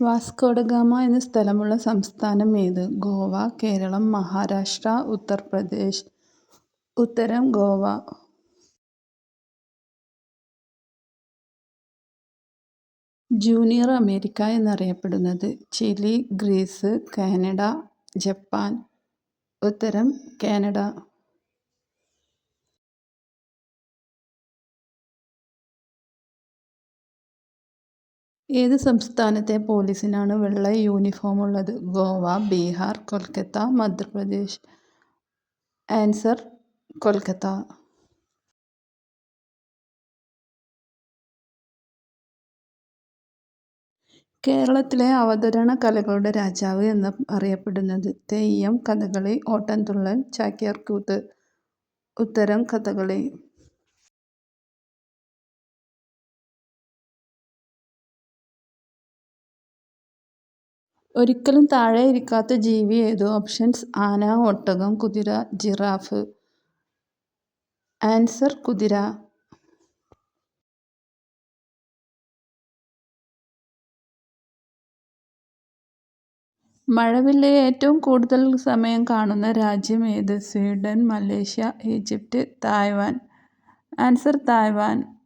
Vasco da Gama എന്ന സ്ഥലമുള്ള സംസ്ഥാനം ഏത്? ഗോവ കേരളം മഹാരാഷ്ട്ര ഉത്തർപ്രദേശ്. ഉത്തരം ഗോവ. ജൂനിയർ അമേരിക്ക എന്നറിയപ്പെടുന്നത് ചിലി ഗ്രീസ് കാനഡ ജപ്പാൻ. ഉത്തരം കാനഡ. ഏത് സംസ്ഥാനത്തെ പോലീസിനാണ് വെള്ള യൂണിഫോം ഉള്ളത്? ഗോവ ബീഹാർ കൊൽക്കത്ത മധ്യപ്രദേശ്. ആൻസർ കൊൽക്കത്ത. കേരളത്തിലെ അവതരണ കലകളുടെ രാജാവ് എന്ന് അറിയപ്പെടുന്നത് തെയ്യം കഥകളി ഓട്ടൻതുള്ളൽ ചാക്യാർകൂത്ത്. ഉത്തരം കഥകളി. ഒരിക്കലും താഴെ ഇരിക്കാത്ത ജീവി ഏത്? ഓപ്ഷൻസ് ആന ഒട്ടകം കുതിര ജിറാഫ് ആൻസർ കുതിര. മഴവില്ലെ ഏറ്റവും കൂടുതൽ സമയം കാണുന്ന രാജ്യം ഏത്? Sweden Malaysia Egypt Taiwan. Answer Taiwan.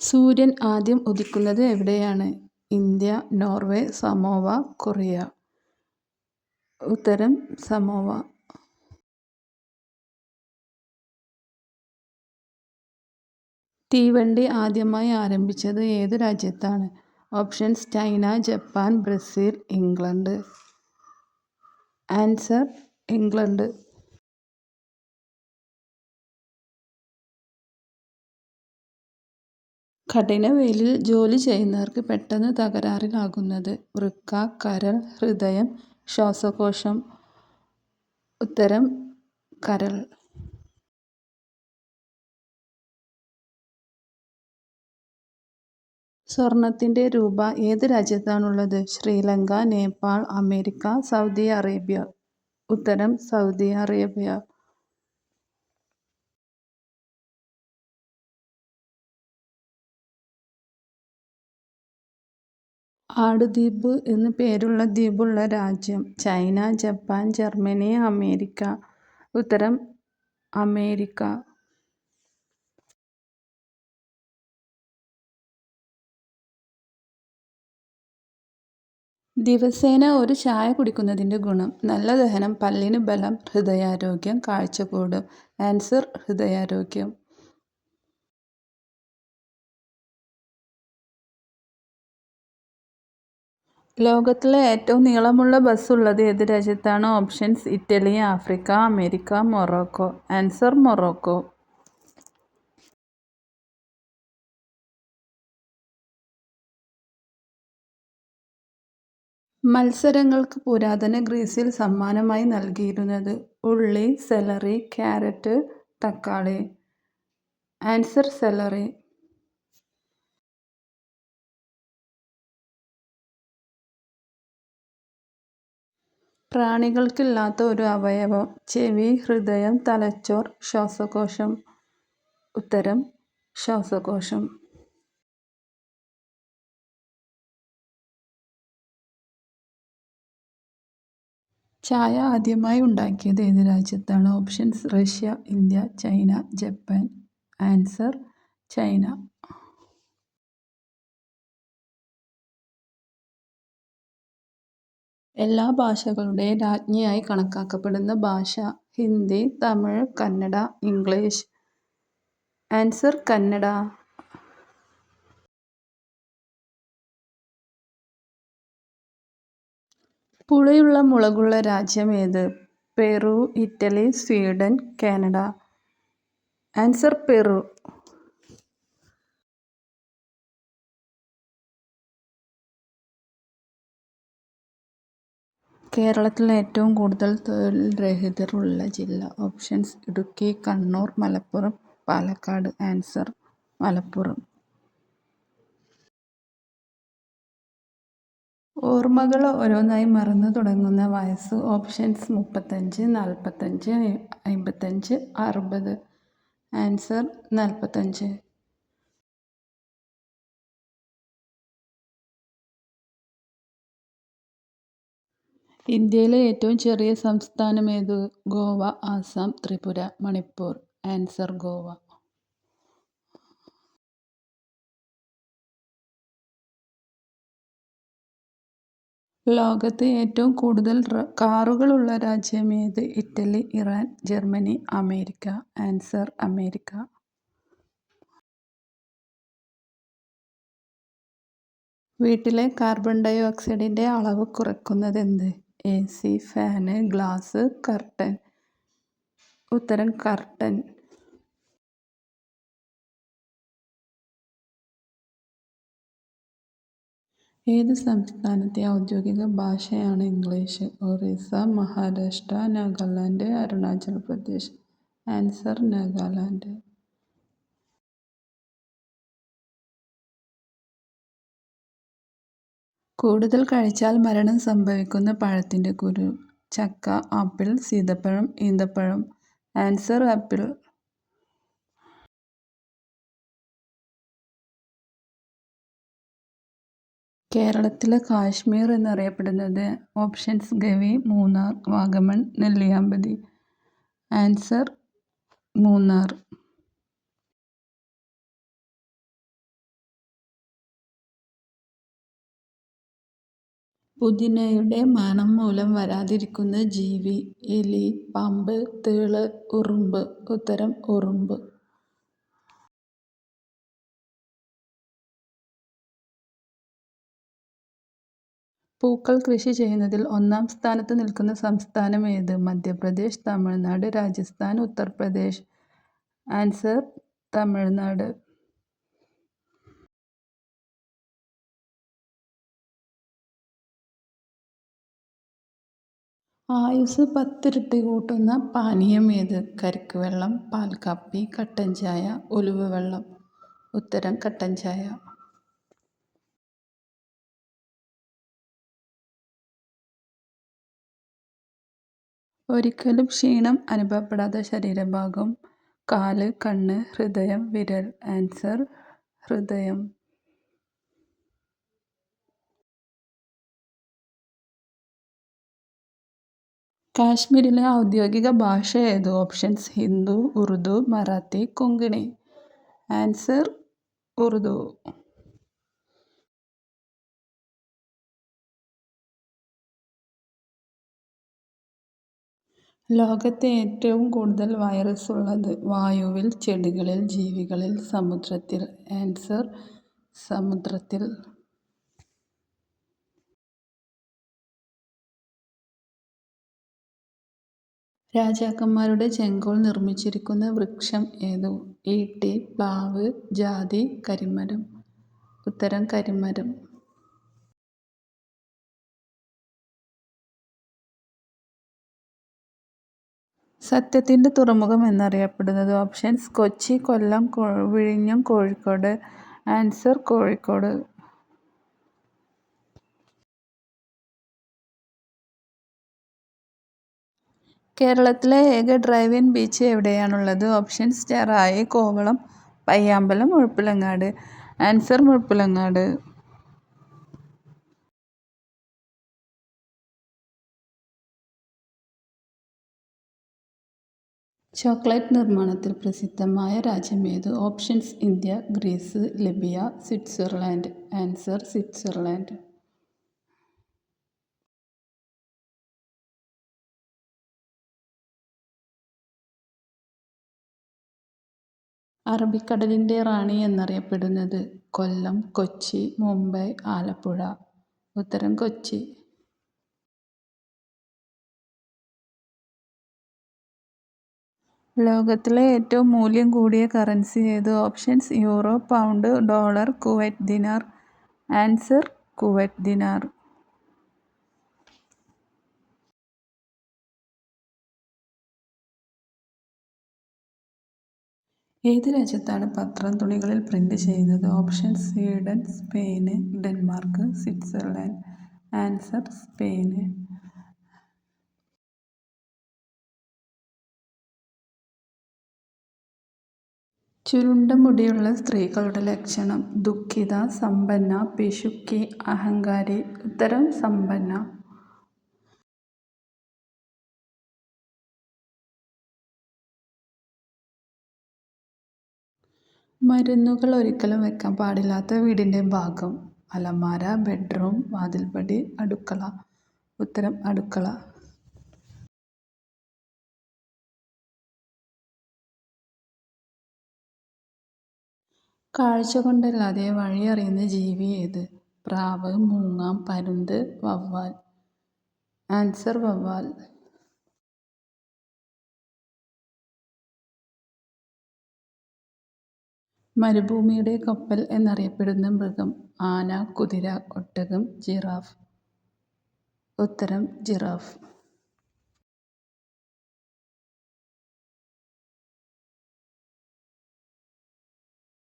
സൂര്യൻ ആദ്യം ഉദിക്കുന്നത് എവിടെയാണ്? India Norway Samoa Korea. ഉത്തരം സമോവ. തീവണ്ടി ആദ്യമായി ആരംഭിച്ചത് ഏത് രാജ്യത്താണ്? Options China Japan Brazil England. Answer England. കഠിനവെയിലിൽ ജോലി ചെയ്യുന്നവർക്ക് പെട്ടെന്ന് തകരാറിലാകുന്നത്. വൃക്ക കരൾ ഹൃദയം ശ്വാസകോശം ഉത്തരം കരൾ. സ്വർണത്തിന്റെ രൂപ ഏത് രാജ്യത്താണുള്ളത്? Sri Lanka Nepal America Saudi Arabia. ഉത്തരം സൗദി അറേബ്യ. ആടുദ്വീപ് എന്ന് പേരുള്ള ദ്വീപുള്ള രാജ്യം. China Japan Germany America. ഉത്തരം അമേരിക്ക. ദിവസേന ഒരു ചായ കുടിക്കുന്നതിന്റെ ഗുണം. നല്ല ദഹനം പല്ലിന് ബലം ഹൃദയാരോഗ്യം കാഴ്ച കൂടും ആൻസർ ഹൃദയാരോഗ്യം. ലോകത്തിലെ ഏറ്റവും നീളമുള്ള ബസ് ഉള്ളത് ഏത് രാജ്യത്താണ്? Options Italy Africa America Morocco. Answer Morocco. മത്സരങ്ങൾക്ക് പുരാതന ഗ്രീസിൽ സമ്മാനമായി നൽകിയിരുന്നത് ഉള്ളി സെലറി ക്യാരറ്റ് തക്കാളി. Answer celery. പ്രാണികൾക്കില്ലാത്ത ഒരു അവയവം. ചെവി ഹൃദയം തലച്ചോർ ശ്വാസകോശം. ഉത്തരം ശ്വാസകോശം. ചായ ആദ്യമായി ഉണ്ടാക്കിയത് ഏത് രാജ്യത്താണ്? Options Russia India China Japan. Answer China. എല്ലാ ഭാഷകളുടെയും രാജ്ഞിയായി കണക്കാക്കപ്പെടുന്ന ഭാഷ ഹിന്ദി തമിഴ് കന്നഡ ഇംഗ്ലീഷ്. ആൻസർ കന്നഡ. പുളിയുള്ള മുളകുള്ള രാജ്യം ഏത്? Peru Italy Sweden Canada. Answer Peru. കേരളത്തിൽ ഏറ്റവും കൂടുതൽ തൊഴിൽ രഹിതരുള്ള ജില്ല. ഓപ്ഷൻസ് ഇടുക്കി കണ്ണൂർ മലപ്പുറം പാലക്കാട്. ആൻസർ മലപ്പുറം. ഓർമ്മകൾ ഓരോന്നായി മറന്നു തുടങ്ങുന്ന വയസ്സ്. ഓപ്ഷൻസ് മുപ്പത്തഞ്ച് നാൽപ്പത്തഞ്ച് അമ്പത്തഞ്ച് അറുപത്. ആൻസർ നാൽപ്പത്തഞ്ച്. ഇന്ത്യയിലെ ഏറ്റവും ചെറിയ സംസ്ഥാനമേത് ഗോവ ആസാം ത്രിപുര മണിപ്പൂർ. ആൻസർ ഗോവ. ലോകത്ത് ഏറ്റവും കൂടുതൽ കാറുകളുള്ള രാജ്യം ഏത്? Italy Iran Germany America. Answer America. വീട്ടിലെ കാർബൺ ഡൈ ഓക്സൈഡിന്റെ അളവ് കുറയ്ക്കുന്നതെന്ത് A C fan glass curtain. ഉത്തരം കർട്ടൻ. ഏത് സംസ്ഥാനത്തെ ഔദ്യോഗിക ഭാഷയാണ് ഇംഗ്ലീഷ്? ഒറീസ മഹാരാഷ്ട്ര നാഗാലാൻഡ് അരുണാചൽ പ്രദേശ്. ആൻസർ നാഗാലാൻഡ്. കൂടുതൽ കഴിച്ചാൽ മരണം സംഭവിക്കുന്ന പഴത്തിന്റെ കുരു ചക്ക ആപ്പിൾ സീതപ്പഴം ഈന്തപ്പഴം ആൻസർ ആപ്പിൾ. കേരളത്തിലെ കാശ്മീർ എന്നറിയപ്പെടുന്നത് ഓപ്ഷൻസ് ഗവി മൂന്നാർ വാഗമൺ നെല്ലിയാമ്പതി. ആൻസർ മൂന്നാർ. പുതിനയുടെ മണം മൂലം വരാതിരിക്കുന്ന ജീവി എലി പാമ്പ് തേൾ ഉറുമ്പ്. ഉത്തരം ഉറുമ്പ്. പൂക്കൾ കൃഷി ചെയ്യുന്നതിൽ ഒന്നാം സ്ഥാനത്ത് നിൽക്കുന്ന സംസ്ഥാനം ഏത്? മധ്യപ്രദേശ് തമിഴ്നാട് രാജസ്ഥാൻ ഉത്തർപ്രദേശ്. ആൻസർ തമിഴ്നാട്. ആയുസ് പത്തിരട്ടി കൂട്ടുന്ന പാനീയം ഏത്? കരിക്ക് വെള്ളം പാൽക്കാപ്പി കട്ടൻ ചായ ഉലുവ വെള്ളം. ഉത്തരം കട്ടൻ ചായ. ഒരിക്കലും ക്ഷീണം അനുഭവപ്പെടാത്ത ശരീരഭാഗം. കാൽ കണ്ണ് ഹൃദയം വിരൽ. ആൻസർ ഹൃദയം. കാശ്മീരിലെ ഔദ്യോഗിക ഭാഷ ഏത്? ഓപ്ഷൻസ് ഹിന്ദു ഉറുദു മറാത്തി കൊങ്കിണി. ആൻസർ ഉറുദു. ലോകത്തെ ഏറ്റവും കൂടുതൽ വൈറസ് ഉള്ളത് വായുവിൽ ചെടികളിൽ ജീവികളിൽ സമുദ്രത്തിൽ. ആൻസർ സമുദ്രത്തിൽ. രാജാക്കന്മാരുടെ ചെങ്കോൽ നിർമ്മിച്ചിരിക്കുന്ന വൃക്ഷം ഏതു? ഈട്ടി പ്ലാവ് ജാതി കരിമരം. ഉത്തരം കരിമരം. സത്യത്തിന്റെ തുറമുഖം എന്നറിയപ്പെടുന്നത് ഓപ്ഷൻസ് കൊച്ചി കൊല്ലം വിഴിഞ്ഞം കോഴിക്കോട്. ആൻസർ കോഴിക്കോട്. കേരളത്തിലെ ഏക drive in beach എവിടെയാണുള്ളത്? Options Cherai Kovalam Payyambalam Muzhappilangad answer Muzhappilangad. Chocolate നിർമ്മാണത്തിൽ പ്രസിദ്ധമായ രാജ്യമേത് options India Greece Libya Switzerland. Answer Switzerland. അറബിക്കടലിന്റെ റാണി എന്നറിയപ്പെടുന്നത് കൊല്ലം കൊച്ചി മുംബൈ ആലപ്പുഴ. ഉത്തരം കൊച്ചി. ലോകത്തിലെ ഏറ്റവും മൂല്യം കൂടിയ കറൻസി ഏത്? Options euro pound dollar Kuwait dinar. Answer Kuwait dinar. ഏത് രാജ്യത്താണ് പത്രം തുണികളിൽ പ്രിന്റ് ചെയ്യുന്നത്? Option Sweden Spain Denmark Switzerland. Answer Spain. ചുരുണ്ട മുടിയുള്ള സ്ത്രീകളുടെ ലക്ഷണം ദുഃഖിത സമ്പന്ന പിശുക്കി അഹങ്കാരി. ഉത്തരം സമ്പന്ന. മരുന്നുകൾ ഒരിക്കലും വെക്കാൻ പാടില്ലാത്ത വീടിന്റെ ഭാഗം. അലമാര ബെഡ്റൂം വാതിൽപ്പടി അടുക്കള. ഉത്തരം അടുക്കള. കാഴ്ച കൊണ്ടല്ലാതെ വഴിയറിയുന്ന ജീവി ഏത്? പ്രാവ് മൂങ്ങ പരുന്ത് വവ്വാൽ. ആൻസർ വവ്വാൽ. മരുഭൂമിയുടെ കപ്പൽ എന്നറിയപ്പെടുന്ന മൃഗം ആന കുതിര ഒട്ടകം ജിറാഫ്. ഉത്തരം ജിറാഫ്.